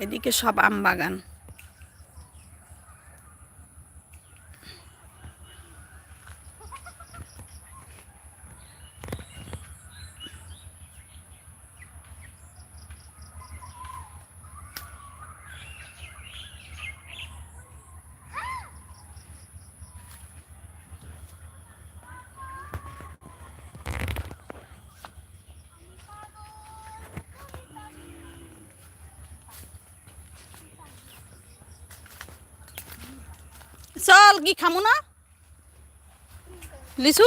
এদিকে সব আম বাগান চল কি খামু না? লিচু?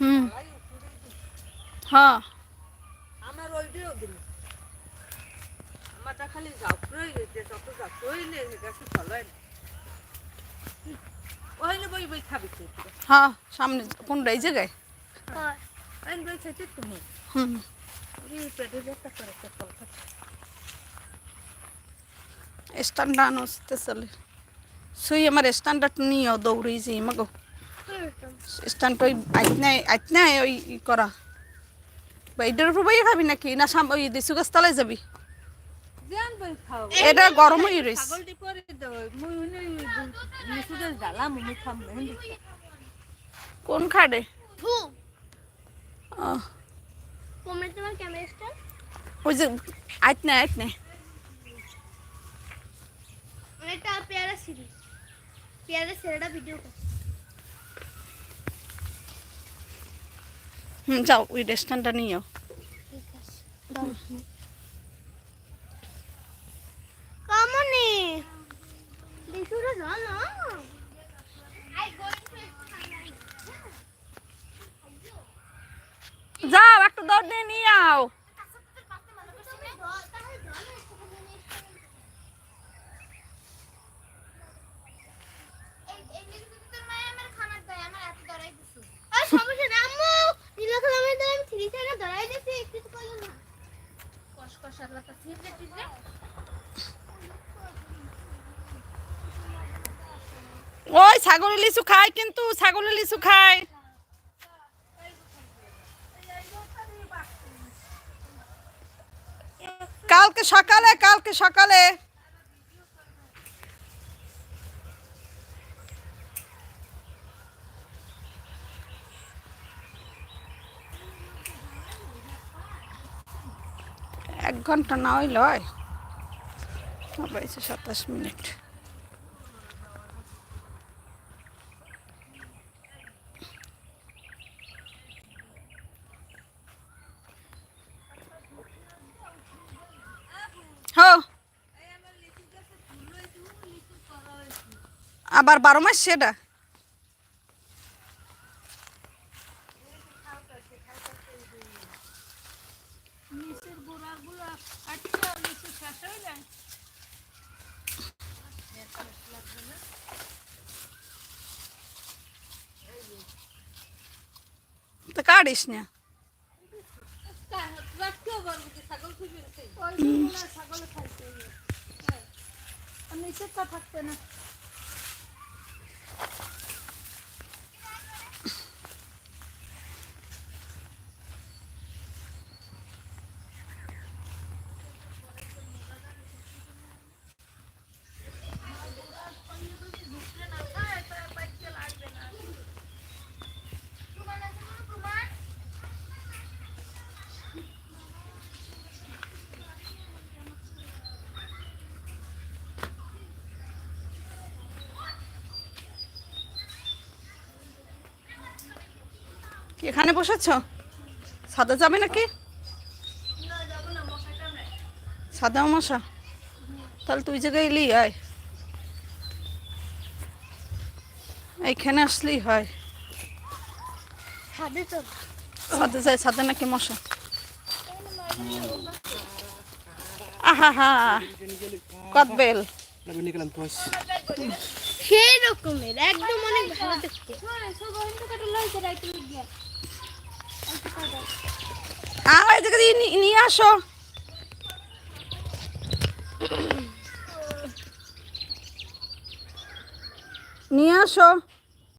হুম। হ্যাঁ আমার ওইটাও দিল আমারটা খালি ঝাপড়ই গেছে তত ঝাপড়ই নেই গাছে ফলয় না। ওইলে বই বই খাবি তুই। হ্যাঁ সামনে কোনটা এই জায়গায়? আইন বই খাইতে তুমি। হুম। স্ট্যান্ডার্ড আসতে চলে। সুই আমার স্ট্যান্ডার্ড নিও দৌড়ি যে মাগো। স্ট্যান্ড ওই আইতনায় আইতনায় ওই ই করা বা এটার উপর বই খাবি নাকি? না সাম ওই গাছ তলায় যাবি? জান বই খাও। এটা গরম হয়ে রয়েছে ছাগলটি করে কমে তোমার ক্যামেরা স্ট্যান্ড ওই যে আইতনায় আইতনায় এটা পেয়ারা সিরিজ পেয়ারা সেরাটা ভিডিও করছে হুম যাও ওই স্ট্যান্ডটা ঠিক আছে কামনি লিচুটা জল না যাও একটু দৌড় নিয়ে আও। ওই ছাগল লিচু খায় কিন্তু ছাগল লিচু খায়। কালকে সকালে কালকে সকালে। এক ঘণ্টা না হইল হয়। সাতাশ মিনিট হো আবার বারো মাস সেটা? হয়ে তো কাটিস না। ছাগল নিচেরটা থাকবে না। এখানে বসেছ? সাদা যাবে নাকি? সাদা মশা। তাহলে তুই জায়গায় এলি আয়। এইখানে আসলেই হয়। সাদা যায় সাদা নাকি মশা? আহা হা কদবেল। সেই রকমের একদম অনেক ভালো দেখতে। জায়গা দিয়ে নিয়ে আসো। নিয়ে আসো।